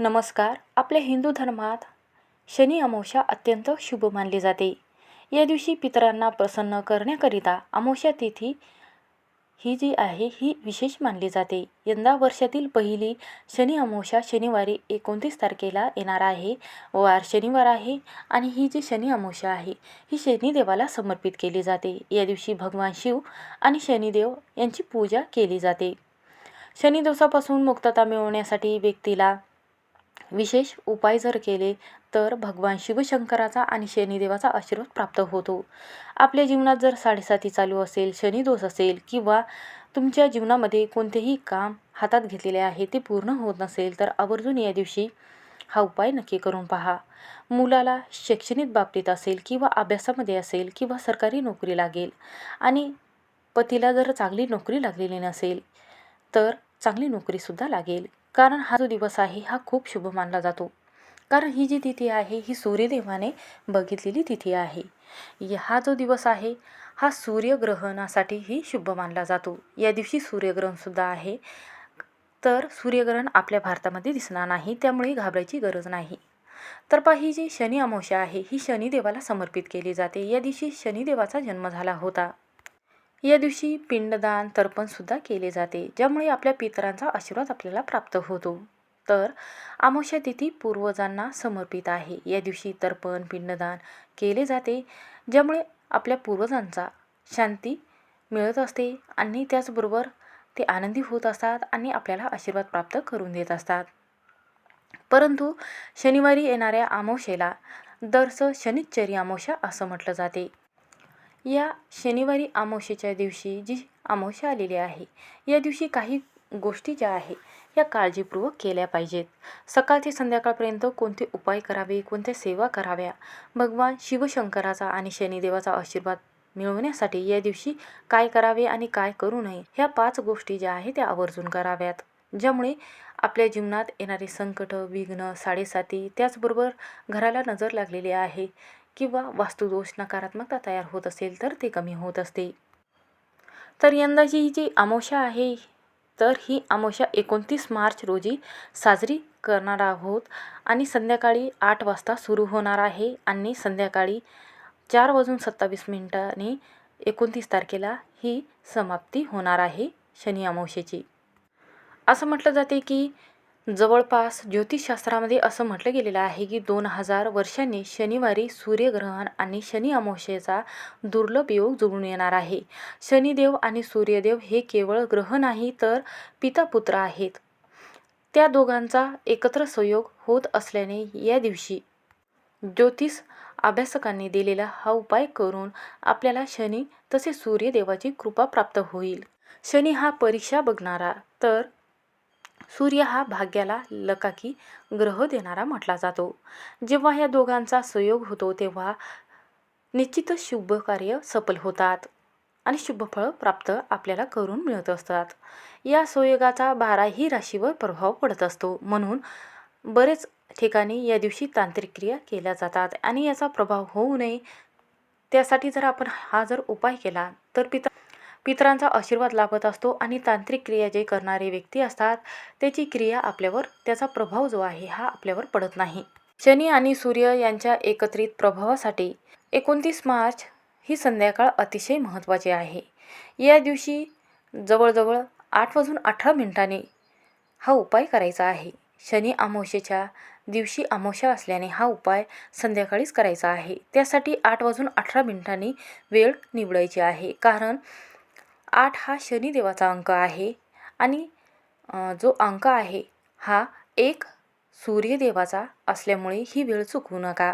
नमस्कार आपल्या हिंदू धर्मात शनी अमावस्या अत्यंत शुभ मानली जाते. या दिवशी पितरांना प्रसन्न करण्याकरिता अमावस्या तिथी ही जी आहे ही विशेष मानली जाते. यंदा वर्षातील पहिली शनी अमावस्या शनिवारी एकोणतीस तारखेला येणार आहे. वार शनिवार आहे आणि ही जी शनी अमावस्या आहे ही शनिदेवाला समर्पित केली जाते. या दिवशी भगवान शिव आणि शनिदेव यांची पूजा केली जाते. शनी दिवसापासून मुक्तता मिळवण्यासाठी व्यक्तीला विशेष उपाय जर केले तर भगवान शिवशंकराचा आणि शनिदेवाचा आशीर्वाद प्राप्त होतो. आपल्या जीवनात जर साडेसाती चालू असेल शनिदोष असेल किंवा तुमच्या जीवनामध्ये कोणतेही काम हातात घेतलेले आहे ते पूर्ण होत नसेल तर आवर्जून या दिवशी हा उपाय नक्की करून पहा. मुलाला शैक्षणिक बाबतीत असेल किंवा अभ्यासामध्ये असेल किंवा सरकारी नोकरी लागेल आणि पतीला जर चांगली नोकरी लागलेली नसेल तर चांगली नोकरीसुद्धा लागेल. कारण हा जो दिवस आहे हा खूप शुभ मानला जातो. कारण ही जी तिथी आहे ही सूर्यदेवाने बघितलेली तिथी आहे. हा जो दिवस आहे हा सूर्यग्रहणासाठीही शुभ मानला जातो. या दिवशी सूर्यग्रहणसुद्धा आहे. तर सूर्यग्रहण आपल्या भारतामध्ये दिसणार नाही त्यामुळे घाबरायची गरज नाही. तर पहा ही जी शनी अमावस्या आहे ही शनिदेवाला समर्पित केली जाते. या दिवशी शनिदेवाचा जन्म झाला होता. या दिवशी पिंडदान तर्पणसुद्धा केले जाते ज्यामुळे आपल्या पितरांचा आशीर्वाद आपल्याला प्राप्त होतो. तर अमावस्या तिथी पूर्वजांना समर्पित आहे. या दिवशी तर्पण पिंडदान केले जाते ज्यामुळे आपल्या पूर्वजांचा शांती मिळत असते आणि त्याचबरोबर ते आनंदी होत असतात आणि आपल्याला आशीर्वाद प्राप्त करून देत असतात. परंतु शनिवारी येणाऱ्या अमावशेला दरस शनिच्चरी अमावस्या असं म्हटलं जाते. या शनिवारी अमावस्येच्या दिवशी जी अमावस्या आलेली आहे या दिवशी काही गोष्टी ज्या आहे या काळजीपूर्वक केल्या पाहिजेत. सकाळ ते संध्याकाळपर्यंत कोणते उपाय करावे कोणत्या सेवा कराव्या? भगवान शिवशंकराचा आणि शनिदेवाचा आशीर्वाद मिळवण्यासाठी या दिवशी काय करावे आणि काय करू नये ह्या पाच गोष्टी ज्या आहेत त्या आवर्जून कराव्यात. ज्यामुळे आपल्या जीवनात येणारे संकट विघ्न साडेसाती त्याचबरोबर घराला नजर लागलेली आहे. किंवा वास्तुदोष नकारात्मकता तयार होत असेल तर ते कमी होत असते. तर यंदाची ही जी अमावस्या आहे तर ही अमावस्या एकोणतीस मार्च रोजी साजरी करणार आहोत आणि संध्याकाळी आठ वाजता सुरू होणार आहे आणि संध्याकाळी चार वाजून सत्तावीस मिनिटांनी एकोणतीस तारखेला ही समाप्ती होणार आहे शनी अमावस्येची असं म्हटलं जाते की जवळपास ज्योतिषशास्त्रामध्ये असं म्हटलं गेलेलं आहे की दोन हजार वर्षांनी शनिवारी सूर्यग्रहण आणि शनी अमावस्येचा दुर्लभ योग जुळून येणार आहे. शनिदेव आणि सूर्यदेव हे केवळ ग्रह नाही तर पितापुत्र आहेत. त्या दोघांचा एकत्र संयोग होत असल्याने या दिवशी ज्योतिष अभ्यासकांनी दिलेला हा उपाय करून आपल्याला शनी तसेच सूर्यदेवाची कृपा प्राप्त होईल. शनी हा परीक्षा बघणारा तर सूर्य हा भाग्याला लकाकी ग्रह देणारा म्हटला जातो. जेव्हा या दोघांचा संयोग होतो तेव्हा निश्चितच शुभ कार्य सफल होतात आणि शुभफळ प्राप्त आपल्याला करून मिळत असतात. या संयोगाचा बाराही राशीवर प्रभाव पडत असतो. म्हणून बरेच ठिकाणी या दिवशी तांत्रिक क्रिया केल्या जातात आणि याचा प्रभाव होऊ नये. त्यासाठी जर आपण हा जर उपाय केला तर पिता पितरांचा आशीर्वाद लाभत असतो आणि तांत्रिक क्रिया जे करणारे व्यक्ती असतात त्याची क्रिया आपल्यावर त्याचा प्रभाव जो आहे हा आपल्यावर पडत नाही. शनी आणि सूर्य यांच्या एकत्रित प्रभावासाठी एकोणतीस मार्च ही संध्याकाळ अतिशय महत्त्वाची आहे. या दिवशी जवळजवळ आठ वाजून अठरा मिनिटांनी हा उपाय करायचा आहे. शनी अमावशेच्या दिवशी अमावस्या असल्याने हा उपाय संध्याकाळीच करायचा आहे. त्यासाठी आठ वाजून अठरा मिनिटांनी वेळ निवडायची आहे. कारण आठ हा शनिदेवाचा अंक आहे आणि जो अंक आहे हा एक सूर्यदेवाचा असल्यामुळे ही वेळ चुकवू नका.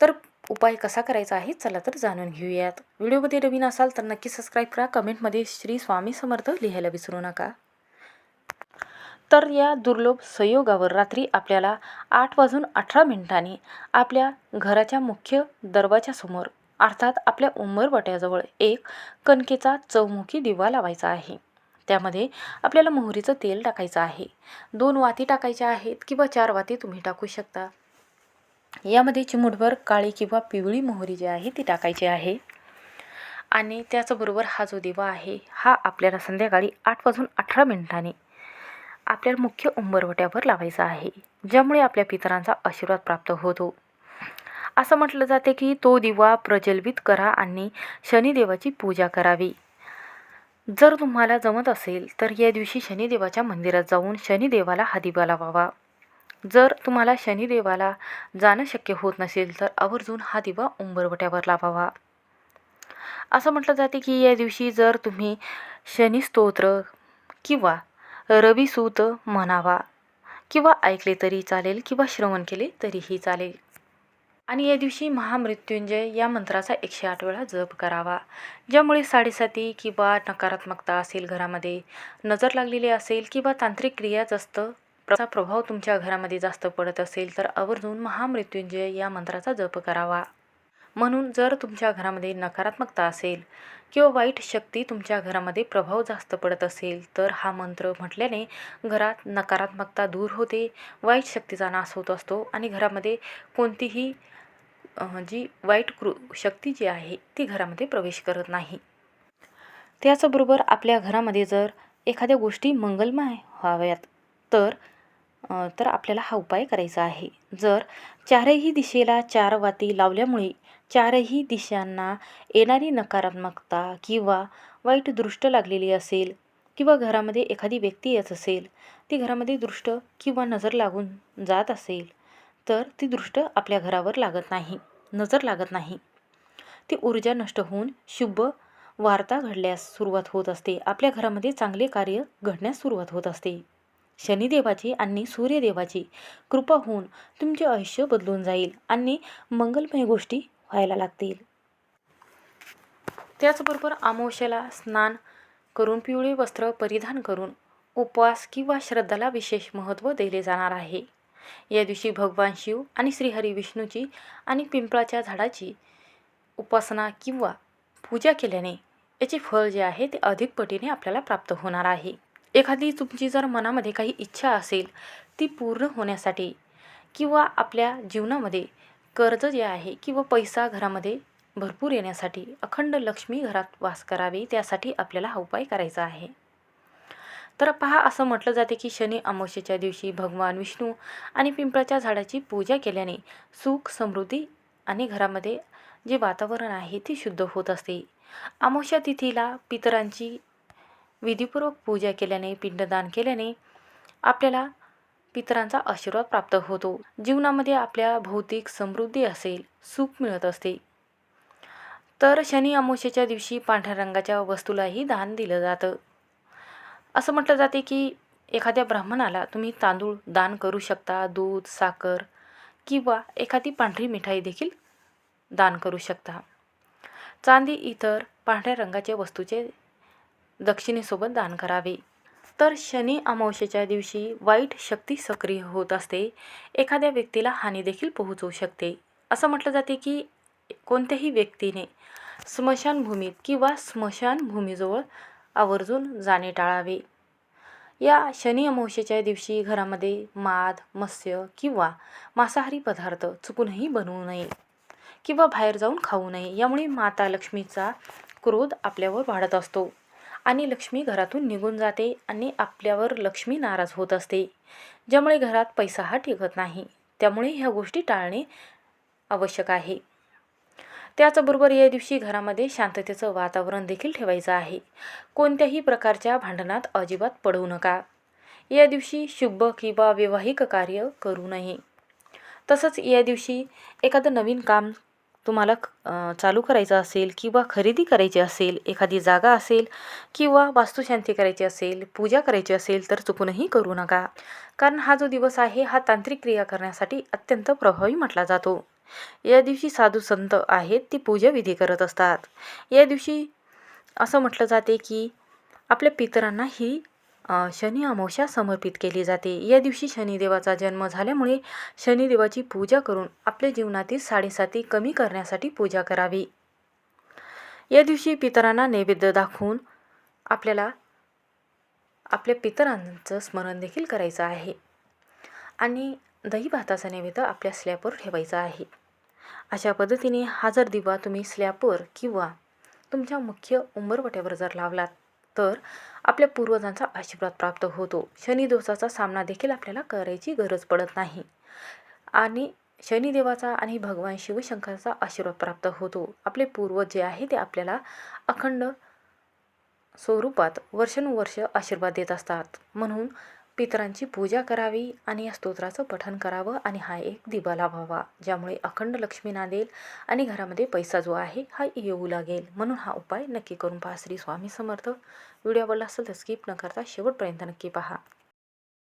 तर उपाय कसा करायचा आहे चला तर जाणून घेऊयात. व्हिडिओमध्ये नवीन असाल तर नक्की सबस्क्राईब करा. कमेंटमध्ये श्री स्वामी समर्थ लिहायला विसरू नका. तर या दुर्लभ संयोगावर रात्री आपल्याला आठ वाजून अठरा मिनिटांनी आपल्या घराच्या मुख्य दरवाजासमोर अर्थात आपल्या उंबरवट्याजवळ एक कणकेचा चौमुखी दिवा लावायचा आहे. त्यामध्ये आपल्याला मोहरीचं तेल टाकायचं आहे. दोन वाती टाकायच्या आहेत किंवा चार वाती तुम्ही टाकू शकता. यामध्ये चिमूटभर काळी किंवा पिवळी मोहरी जी आहे ती टाकायची आहे. आणि त्याचबरोबर हा जो दिवा आहे हा आपल्याला संध्याकाळी आठ वाजून अठरा मिनिटांनी आपल्या मुख्य उंबरवट्यावर लावायचा आहे ज्यामुळे आपल्या पितरांचा आशीर्वाद प्राप्त होतो. असं म्हटलं जाते की तो दिवा प्रज्वलित करा आणि शनिदेवाची पूजा करावी. जर तुम्हाला जमत असेल तर या दिवशी शनिदेवाच्या मंदिरात जाऊन शनिदेवाला हा दिवा लावावा. जर तुम्हाला शनिदेवाला जाणं शक्य होत नसेल तर आवर्जून हा दिवा उंबरवट्यावर लावावा. असं म्हटलं जाते की या दिवशी जर तुम्ही शनिस्तोत्र किंवा रविसूत म्हणावा किंवा ऐकले तरी चालेल किंवा श्रवण केले तरीही चालेल. आणि या दिवशी महामृत्युंजय या मंत्राचा एकशे आठ वेळा जप करावा. ज्यामुळे साडेसाती किंवा नकारात्मकता असेल घरामध्ये नजर लागलेली असेल किंवा तांत्रिक क्रिया जास्त चा प्रभाव तुमच्या घरामध्ये जास्त पडत असेल तर आवर्जून महामृत्युंजय या मंत्राचा जप करावा. म्हणून जर तुमच्या घरामध्ये नकारात्मकता असेल किंवा वाईट शक्ती तुमच्या घरामध्ये प्रभाव जास्त पडत असेल तर हा मंत्र म्हटल्याने घरात नकारात्मकता दूर होते वाईट शक्तीचा नाश होत असतो आणि घरामध्ये कोणतीही जी वाईट कृ शक्ती जी आहे ती घरामध्ये प्रवेश करत नाही. त्याचबरोबर आपल्या घरामध्ये जर एखाद्या गोष्टी मंगलमय व्हाव्यात तर तर आपल्याला हा उपाय करायचा आहे. जर चारही दिशेला चार वाती लावल्यामुळे चारही दिशांना येणारी नकारात्मकता किंवा वाईट दृष्ट लागलेली असेल किंवा घरामध्ये एखादी व्यक्ती येत असेल ती घरामध्ये दृष्ट किंवा नजर लागून जात असेल तर ती दृष्ट आपल्या घरावर लागत नाही नजर लागत नाही. ती ऊर्जा नष्ट होऊन शुभ वार्ता घडल्यास सुरुवात होत असते. आपल्या घरामध्ये चांगले कार्य घडण्यास सुरुवात होत असते. शनिदेवाची आणि सूर्यदेवाची कृपा होऊन तुमचे आयुष्य बदलून जाईल आणि मंगलमय गोष्टी व्हायला लागतील. त्याचबरोबर अमावस्याला स्नान करून पिवळे वस्त्र परिधान करून उपवास किंवा श्रद्धाला विशेष महत्त्व दिले जाणार आहे. या दिवशी भगवान शिव आणि श्रीहरी विष्णूची आणि पिंपळाच्या झाडाची उपासना किंवा पूजा केल्याने याचे फळ जे आहे ते अधिक पटीने आपल्याला प्राप्त होणार आहे. एखादी तुमची जर मनामध्ये काही इच्छा असेल ती पूर्ण होण्यासाठी किंवा आपल्या जीवनामध्ये कर्ज जे आहे किंवा पैसा घरामध्ये भरपूर येण्यासाठी अखंड लक्ष्मी घरात वास करावी त्यासाठी आपल्याला हा उपाय करायचा आहे. तर पहा असं म्हटलं जाते की शनी अमावस्येच्या दिवशी भगवान विष्णू आणि पिंपळाच्या झाडाची पूजा केल्याने सुख समृद्धी आणि घरामध्ये जे वातावरण आहे ते शुद्ध होत असते. अमावस्या तिथीला पितरांची विधीपूर्वक पूजा केल्याने पिंडदान केल्याने आपल्याला पितरांचा आशीर्वाद प्राप्त होतो. जीवनामध्ये आपल्या भौतिक समृद्धी असेल सुख मिळत असते. तर शनी अमावस्येच्या दिवशी पांढऱ्या रंगाच्या वस्तूलाही दान दिलं जातं. असं म्हटलं जाते की एखाद्या ब्राह्मणाला तुम्ही तांदूळ दान करू शकता दूध साखर किंवा एखादी पांढरी मिठाई देखील दान करू शकता. चांदी इतर पांढऱ्या रंगाच्या वस्तूचे दक्षिणेसोबत दान करावे. तर शनी अमावस्येच्या दिवशी वाईट शक्ती सक्रिय होत असते. एखाद्या व्यक्तीला हानी देखील पोहोचवू शकते. असं म्हटलं जाते की कोणत्याही व्यक्तीने स्मशानभूमीत किंवा स्मशानभूमीजवळ आवर्जून जाणे टाळावे. या शनी अमावस्येच्या दिवशी घरामध्ये माद मत्स्य किंवा मांसाहारी पदार्थ चुकूनही बनवू नये किंवा बाहेर जाऊन खाऊ नये यामुळे माता लक्ष्मीचा क्रोध आपल्यावर वाढत असतो आणि लक्ष्मी घरातून निघून जाते आणि आपल्यावर लक्ष्मी नाराज होत असते ज्यामुळे घरात पैसा हा टिकत नाही. त्यामुळे ह्या गोष्टी टाळणे आवश्यक आहे. त्याचबरोबर या दिवशी घरामध्ये शांततेचं वातावरण देखील ठेवायचं आहे. कोणत्याही प्रकारच्या भांडणात अजिबात पडू नका. या दिवशी शुभ किंवा वैवाहिक कार्य करू नये. तसंच या दिवशी एखादं नवीन काम तुम्हाला चालू करायचं असेल किंवा खरेदी करायची असेल एखादी जागा असेल किंवा वास्तुशांती करायची असेल पूजा करायची असेल तर चुकूनही करू नका. कारण हा जो दिवस आहे हा तांत्रिक क्रिया करण्यासाठी अत्यंत प्रभावी म्हटला जातो. या दिवशी साधू संत आहेत ती पूजा विधी करत असतात. या दिवशी असं म्हटलं जाते की आपल्या पितरांना ही शनी अमावस्या समर्पित केली जाते. या दिवशी शनिदेवाचा जन्म झाल्यामुळे शनिदेवाची पूजा करून आपल्या जीवनातील साडेसाती कमी करण्यासाठी पूजा करावी. या दिवशी पितरांना नैवेद्य दाखवून आपल्याला आपल्या पितरांचं स्मरण देखील करायचं आहे. आणि दही भाताचा नैवेद्य आपल्या स्लॅबवर ठेवायचा आहे. अशा पद्धतीने हा जर दिवा तुम्ही स्लॅबवर किंवा तुमच्या मुख्य उंबरवट्यावर जर लावलात तर आपल्या पूर्वजांचा आशीर्वाद प्राप्त होतो. शनिदोषाचा सामना देखील आपल्याला करायची गरज पडत नाही. आणि शनिदेवाचा आणि भगवान शिवशंकराचा आशीर्वाद प्राप्त होतो. आपले पूर्वज जे आहे ते आपल्याला अखंड स्वरूपात वर्षानुवर्ष आशीर्वाद देत असतात. म्हणून पितरांची पूजा करावी आणि या स्तोत्राचं पठण करावं आणि हा एक दिवा लावावा ज्यामुळे अखंड लक्ष्मी नांदेल आणि घरामध्ये पैसा जो आहे हा येऊ लागेल. म्हणून हा उपाय नक्की करून पहा. श्री स्वामी समर्थ. व्हिडिओ आवडला असेल तर स्किप न करता शेवटपर्यंत नक्की पहा.